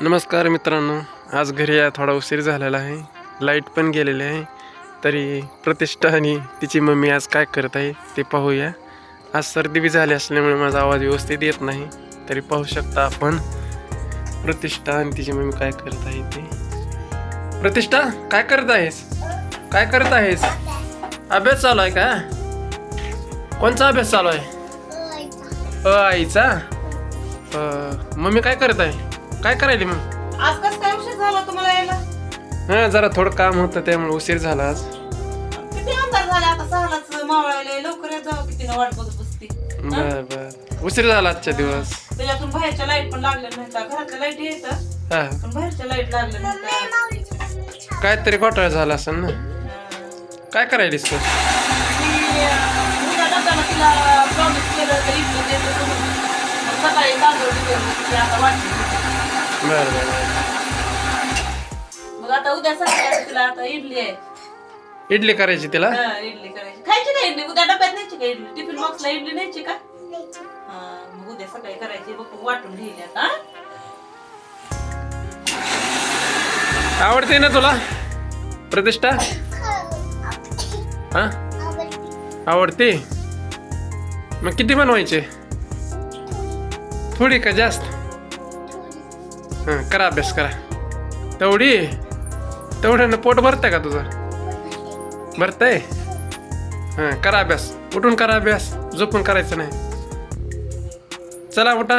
नमस्कार मित्रांनो आज घरी या थोडा उशीर झालेला आहे. लाइट पण गेलेली आहे. तरी प्रतिष्ठा आणि तिची मम्मी आज काय करत आहे ते पाहूया. आज सर्दी बी झाली असल्यामुळे माझा आवाज व्यवस्थित येत नाही. तरी पाहू शकता आपण प्रतिष्ठा आणि तिची मम्मी काय करत आहे ते. प्रतिष्ठा काय करत आहेस? काय करत आहेस? अभ्यास चालू आहे का? कोणचा अभ्यास चालू आहे? अ आईचा. मम्मी काय करत आहे? काय करायली मग? आज कस काय उशीर झाला तुम्हाला यायला? हा जरा थोडं काम होतं त्यामुळे उशीर झाला आज. किती झाले आता सहालाच मावळायला लवकर येत जावं किती वाट बघत बसती. बर बर. उशीर झाला आजच्या दिवस. त्याच्यातून बाहेरच्या लाइट पण लागल्या नाही का घरातल्या लाइट येतात हा? पण बाहेरच्या लाइट लागल्या नाही का काहीतरी घोटाळा झाला असेल ना? काय करायलीस तू? उद्या डब्याला तिला प्रॉमिस केलं तर देतो. मग सकाळी तांदूळ दिले होते, ते आता वाटली. बर बर. मग आता उद्या सकाळी तिला आता इडली आहे. इडली करायची तिला? हा, इडली करायची. खायची का इडली? उद्या डब्यात न्यायची का इडली? टिफिन बॉक्सला इडली न्यायची का? हा, मग उद्या सकाळी करायची. बघ वाटून आता. हा? आवडते ना तुला? प्रतिष्ठा? हा? आवडते? मग किती बनवायचे? थोडी का जास्त? हां करा अभ्यास करा. तेवढी? तेवढ्यानं पोट भरतंय का तुझं? भरतंय? हां करा अभ्यास. उठून करा अभ्यास. झोपून करायचं नाही. चला उठा.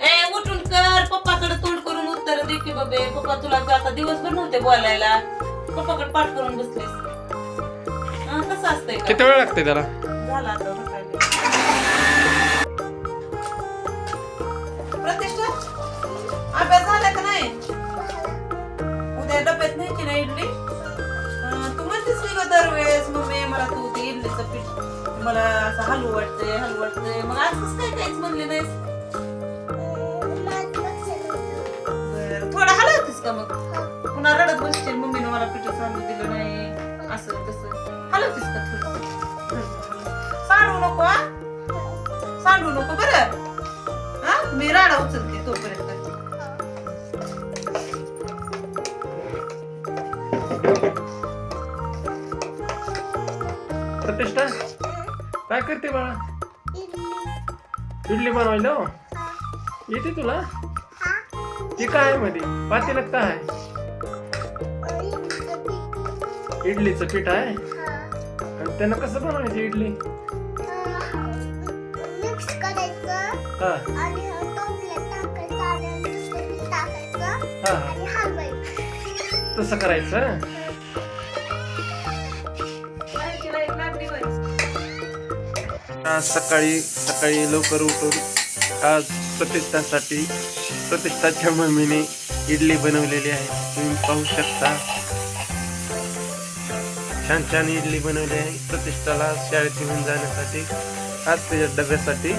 ए उठून कर. पप्पाकडे तोंड करून उत्तर दे की बाबे. पप्पा तुला आता दिवसभर नव्हते बोलायला. पप्पाकडे पाठ करून बसलीस. हा, कसं असतंय का? किती वेळ लागते त्याला? झाला आता. दरवेळेस मम्मी मला तू ते इडलीचं पीठ मला असं हलू वाटतंय हलू वाटतंय. मग आज कसं काय काहीच म्हणले नाहीस थोडा थोडं हलवतेस का मग? पुन्हा रडत बसशील मम्मीनं मला पीठ सांगू दिलं नाही असं तसं. हलवतीस का थोडं? सांडू नको सांडू नको बरं. हा? मी राडा उचलते. करते बाळा? इडली बनवायला हो? येते तुला? ती काय आहे मध्ये पातेल्यात काय आहे? इडलीचं पीठ आहे? आणि त्यानं कसं बनवायचं इडली? मिक्स करायचं हा. आणि टोपल्यात टाकायचं आणि दुसरं पीठ टाकायचं हा? आणि हलवायचं तसं करायचं आज सकाळी सकाळी लवकर उठून आज प्रतिष्ठासाठी प्रतिष्ठाच्या मम्मीने इडली बनवलेली आहे. तुम्ही पाहू शकता. छान छान इडली बनवली आहे. प्रतिष्ठाला शाळेत घेऊन जाण्यासाठी आज त्याच्या डब्यासाठी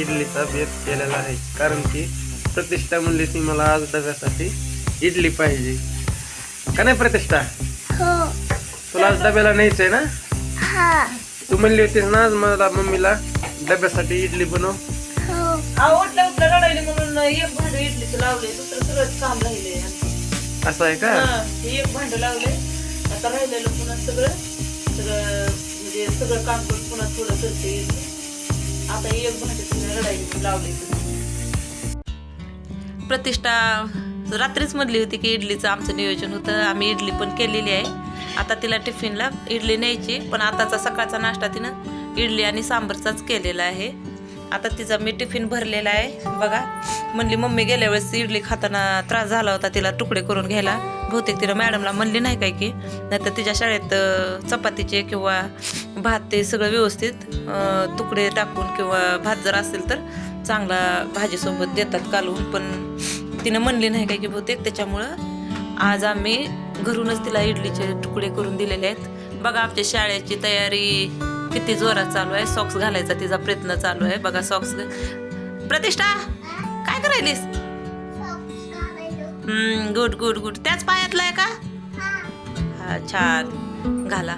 इडलीचा बेत केलेला आहे. कारण की प्रतिष्ठा म्हणली ती मला आज डब्यासाठी इडली पाहिजे. का नाही प्रतिष्ठा? हो. तुला आज डब्याला न्यायचंय ना? हा. तू म्हणली होतीस ना आज मला मम्मीला डब्यासाठी इडली बनव. हो. उठल्या उठल्या रडायली म्हणून एक भांड इडलीचं लावले दुसरं सगळंच काम राहिले असं आहे का? एक भांड लावले आता राहिलेलं पुन्हा सगळं सगळं म्हणजे सगळं काम करून पुन्हा थोडं करते आता एक भांड तिने रडायला लावले प्रतिष्ठा रात्रीच म्हणली होती की इडलीचं आमचं नियोजन होतं. आम्ही इडली पण केलेली आहे. आता तिला टिफिनला इडली न्यायची पण आताचा सकाळचा नाश्ता तिनं इडली आणि सांबरचाच केलेला आहे. आता तिचा मी टिफिन भरलेला आहे. बघा म्हणली मम्मी गेल्या वेळेस इडली खाताना त्रास झाला होता तिला तुकडे करून घ्यायला. बहुतेक तिला मॅडमला म्हणली नाही काय की. नाहीतर तिच्या शाळेत चपातीचे किंवा भात ते सगळं व्यवस्थित तुकडे टाकून किंवा भात जर असेल तर चांगला भाजीसोबत देतात कालवून. पण तिनं म्हणली नाही काय की बहुतेक. त्याच्यामुळं आज आम्ही घरूनच तिला इडलीचे तुकडे करून दिलेले आहेत. बघा आमच्या शाळेची तयारी किती जोरात चालू आहे. सॉक्स घालायचा तिचा प्रयत्न चालू आहे. बघा सॉक्स प्रतिष्ठा काय करायलीस? गुड गुड गुड त्याच पायातला आहे का? हा छान. घाला.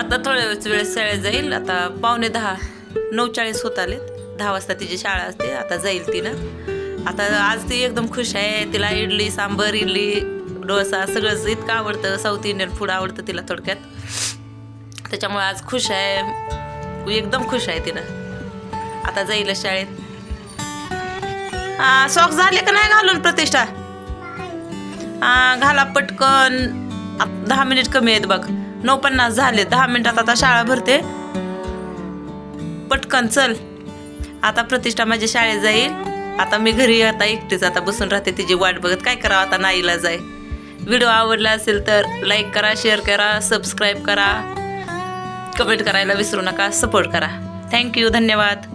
आता थोड्या वेळ शाळेत जाईल. आता पावणे दहा नऊ चाळीस होत आले दहा वाजता तिची शाळा असते. आता जाईल तिनं. आता आज ती एकदम खुश आहे. तिला इडली सांबर इडली डोसा सगळंच इतकं आवडतं साऊथ इंडियन फूड आवडतं तिला थोडक्यात. त्याच्यामुळे आज खुश आहे. एकदम खुश आहे तिनं. आता जाईल शाळेत. सॉक्स झाले का नाही घालून प्रतिष्ठा? घाला पटकन. दहा मिनिट कमी आहेत बघ. नऊ पन्नास झाले. दहा मिनिटात आता शाळा भरते. पटकन चल. आता प्रतिष्ठा माझ्या शाळेत जाईल. आता मी घरी आता एकटीच आता बसून राहते तिची वाट बघत. काय करावं आता नाईला जाय. व्हिडिओ आवडला असेल तर लाईक करा शेअर करा सबस्क्राईब करा. कमेंट करायला विसरू नका सपोर्ट करा. थँक्यू धन्यवाद.